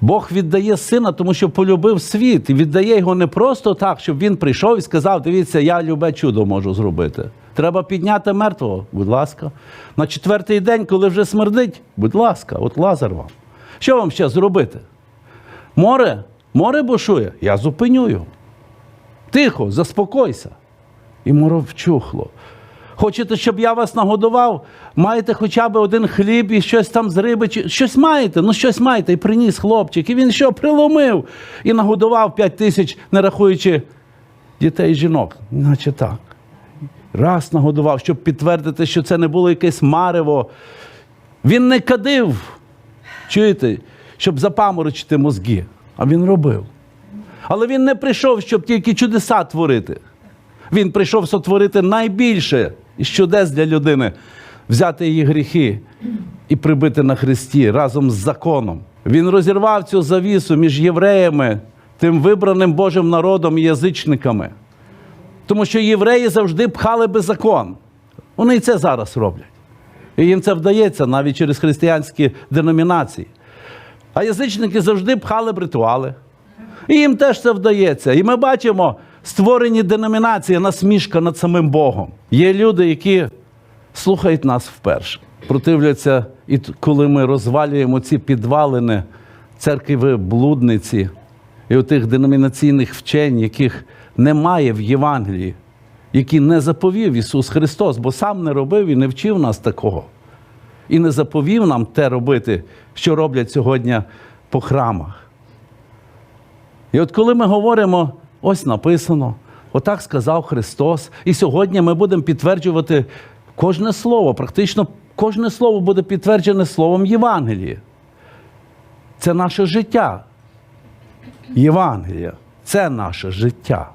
Бог віддає сина, тому що полюбив світ і віддає його не просто так, щоб він прийшов і сказав: дивіться, я любе чудо можу зробити. Треба підняти мертвого, будь ласка. На четвертий день, коли вже смердить, будь ласка, от Лазар вам. Що вам ще зробити? Море, море бушує, я зупиню його. Тихо, заспокойся. І море вчухло. Хочете, щоб я вас нагодував? Маєте хоча б один хліб і щось там з риби, чи щось маєте, ну щось маєте. І приніс хлопчик. І він що приломив і нагодував п'ять тисяч, не рахуючи дітей і жінок. Наче так. Раз нагодував, щоб підтвердити, що це не було якесь марево. Він не кадив, чуєте, щоб запаморочити мозги, а він робив. Але він не прийшов, щоб тільки чудеса творити. Він прийшов сотворити найбільше із чудес для людини, взяти її гріхи і прибити на хресті разом з законом. Він розірвав цю завісу між євреями, тим вибраним Божим народом і язичниками. Тому що євреї завжди пхали би закон. Вони і це зараз роблять. І їм це вдається навіть через християнські деномінації. А язичники завжди пхали б ритуали. І їм теж це вдається. І ми бачимо створені деномінації, насмішка над самим Богом. Є люди, які слухають нас вперше, противляться, і коли ми розвалюємо ці підвалини церкви блудниці і отих деномінаційних вчень, яких немає в Євангелії, які не заповів Ісус Христос, бо сам не робив і не вчив нас такого. І не заповів нам те робити, що роблять сьогодні по храмах. І от коли ми говоримо, ось написано, отак сказав Христос, і сьогодні ми будемо підтверджувати кожне слово, практично кожне слово буде підтверджене словом Євангелії. Це наше життя. Євангелія це наше життя.